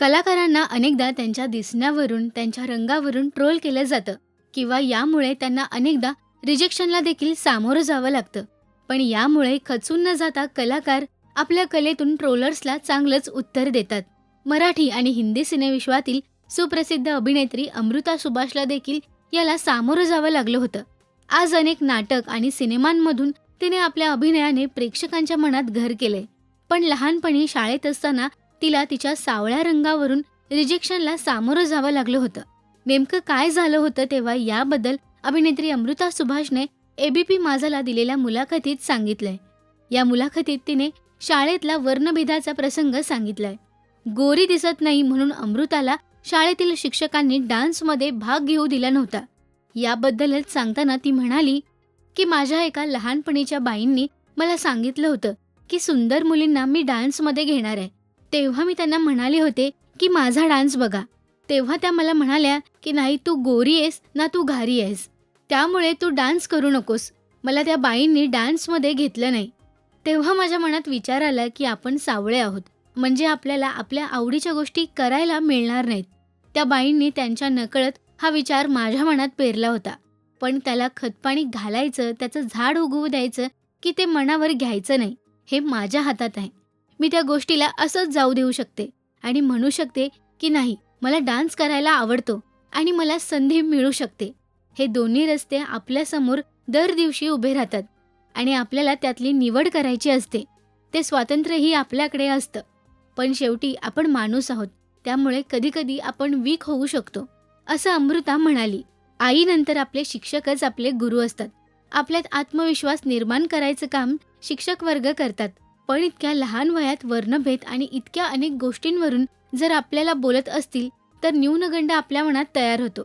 कलाकारांना अनेकदा त्यांच्या दिसण्यावरून त्यांच्या रंगावरून ट्रोल केलं जातं किंवा यामुळे त्यांना अनेकदा रिजेक्शनला देखील सामोरं जावं लागतं. पण यामुळे खचून न जाता कलाकार आपल्या कलेतून ट्रोलर्सला चांगलंच उत्तर देतात. मराठी आणि हिंदी सिनेविश्वातील सुप्रसिद्ध अभिनेत्री अमृता सुभाषला देखील याला सामोरं जावं लागलं होतं. आज अनेक नाटक आणि सिनेमांमधून तिने आपल्या अभिनयाने प्रेक्षकांच्या मनात घर केले पण लहानपणी शाळेत असताना तिला तिच्या सावळ्या रंगावरून रिजेक्शनला सामोरं जावं लागलं होतं. नेमकं काय झालं होतं तेव्हा याबद्दल अभिनेत्री अमृता सुभाषने एबीपी माझाला दिलेल्या मुलाखतीत सांगितलंय. या मुलाखतीत तिने शाळेतला वर्णभेदाचा प्रसंग सांगितलाय. गोरी दिसत नाही म्हणून अमृताला शाळेतील शिक्षकांनी डान्समध्ये भाग घेऊ दिला नव्हता. याबद्दलच सांगताना ती म्हणाली की माझ्या एका लहानपणीच्या बाईंनी मला सांगितलं होतं की सुंदर मुलींना मी डान्समध्ये घेणार आहे. तेव्हा मी त्यांना म्हणाले होते की माझा डान्स बघा. तेव्हा त्या मला म्हणाल्या की नाही तू गोरी आहेस ना तू घारी आहेस. त्यामुळे तू डान्स करू नकोस. मला त्या बाईंनी डान्समध्ये घेतलं नाही. तेव्हा माझ्या मनात विचार आला की आपण सावळे आहोत. म्हणजे आपल्याला आपल्या आवडीच्या गोष्टी करायला मिळणार नाहीत. त्या बाईंनी त्यांच्या नकळत हा विचार माझ्या मनात पेरला होता. पण त्याला खतपाणी घालायचं त्याचं झाड उगवू द्यायचं की ते मनावर घ्यायचं नाही हे माझ्या हातात आहे. मी त्या गोष्टीला असंच जाऊ देऊ शकते. आणि म्हणू शकते की नाही मला डान्स करायला आवडतो आणि मला संधी मिळू शकते. हे दोन्ही रस्ते आपल्यासमोर दर दिवशी उभे राहतात आणि आपल्याला त्यातली निवड करायची असते. ते स्वातंत्र्यही आपल्याकडे असतं. पण शेवटी आपण माणूस आहोत त्यामुळे कधीकधी आपण वीक होऊ शकतो असं अमृता म्हणाली. आईनंतर आपले शिक्षकच आपले गुरु असतात. आपल्यात आत्मविश्वास निर्माण करायचं काम शिक्षक वर्ग करतात. पण इतक्या लहान वयात वर्णभेद आणि इतक्या अनेक गोष्टींवरून जर आपल्याला बोलत असतील तर न्यूनगंड आपल्या मनात तयार होतो.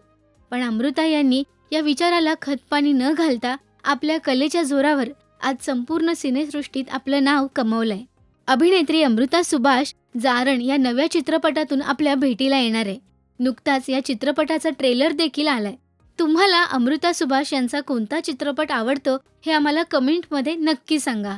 पण अमृता यांनी या विचाराला खतपाणी न घालता आपल्या कलेच्या जोरावर आज संपूर्ण सिनेसृष्टीत आपलं नाव कमवलंय. अभिनेत्री अमृता सुभाष जारण या नव्या चित्रपटातून आपल्या भेटीला येणार आहे. नुकताच या चित्रपटाचा ट्रेलर देखील आलाय. तुम्हाला अमृता सुभाष यांचा कोणता चित्रपट आवडतो हे आम्हाला कमेंटमध्ये नक्की सांगा.